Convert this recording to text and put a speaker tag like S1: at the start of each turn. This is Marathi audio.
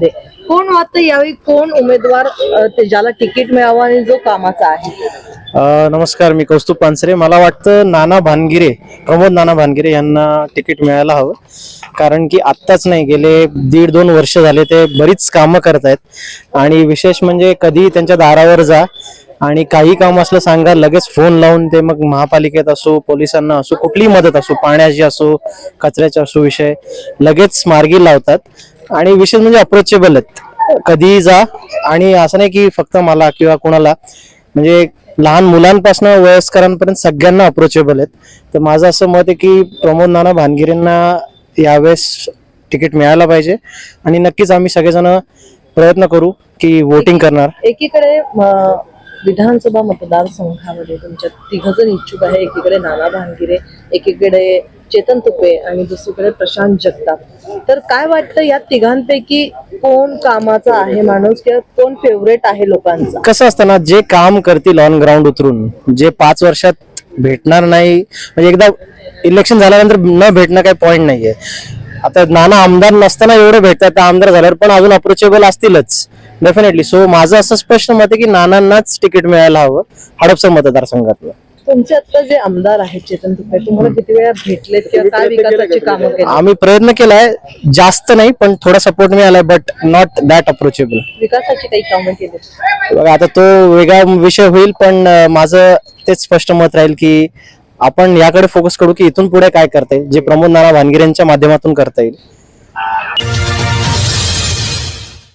S1: वाटतं यावेळी कोण उमेदवार ज्याला तिकीट मिळावं आणि जो कामाचा आहे?
S2: नमस्कार मी कौस्तुभ पानसरे. मला वाटतं नाना भानगिरे प्रमोद नाना भानगिरे यांना तिकीट मिळायला हवं. कारण की आत्ताच नाही गेले दीड दोन वर्ष झाले ते बरीच कामं करत आहेत आणि विशेष म्हणजे कधी त्यांच्या दारावर जा. आणि काही काम असलं सांगा लगेच फोन लावून ते मग महापालिकेत असो पोलिसांना असो कुठलीही मदत असो पाण्याची असो कचऱ्याची असो विषय लगेच मार्गी लावतात. आणि विशेष म्हणजे अप्रोचेबल आहेत. कधीही जा आणि असं नाही की फक्त मला किंवा कोणाला म्हणजे लहान मुलांपासून वयस्करांपर्यंत सगळ्यांना अप्रोचेबल आहेत. तर माझं असं मत आहे की प्रमोद नाना भानगिरेंना यावेळेस तिकीट मिळायला पाहिजे. आणि नक्कीच आम्ही सगळेजण प्रयत्न करू की वोटिंग करणार.
S1: एकीकडे विधानसभा मतदारसंघामध्ये तुमच्या तिघजण इच्छुक आहे एकीकडे नाना भानगिरे एकीकडे चेतन तुपे आणि दुसरीकडे प्रशांत जगताप. तर काय वाटतं या तिघांपैकी कोण कामाचा आहे माणूस किंवा कोण फेवरेट आहे लोकांचा?
S2: कसं असतं ना जे काम करतील ऑन ग्राउंड उतरून जे पाच वर्षात भेटणार नाही म्हणजे एकदा इलेक्शन झाल्यानंतर न भेटणं काही पॉईंट नाहीये. आता नाना आमदार नसताना एवढे भेटतात आमदार झाल्यावर पण अजून अप्रोचेबल असतीलच. डेफिनेटली सो माझं असं स्पष्ट मत आहे की नानांनाच तिकीट मिळायला हवं हडपसर मतदारसंघातलं.
S1: तुमचे आता जे आमदार आहेत चेतन तुपे तुम्हाला किती वेळा भेटलेत किंवा काय विकासाची कामं केली
S2: आम्ही प्रयत्न केलाय जास्त नाही पण थोडा सपोर्ट मिळालाय बट नॉट दॅट अप्रोचेबल
S1: विकासाची काही कामं केली
S2: बघा आता तो वेगळा विषय होईल पण माझं तेच स्पष्ट मत राहील की आपण याकडे फोकस करू की इथून पुढे काय करता येईल? जे प्रमोद नाना भानगिरेंच्या माध्यमातून करता येईल.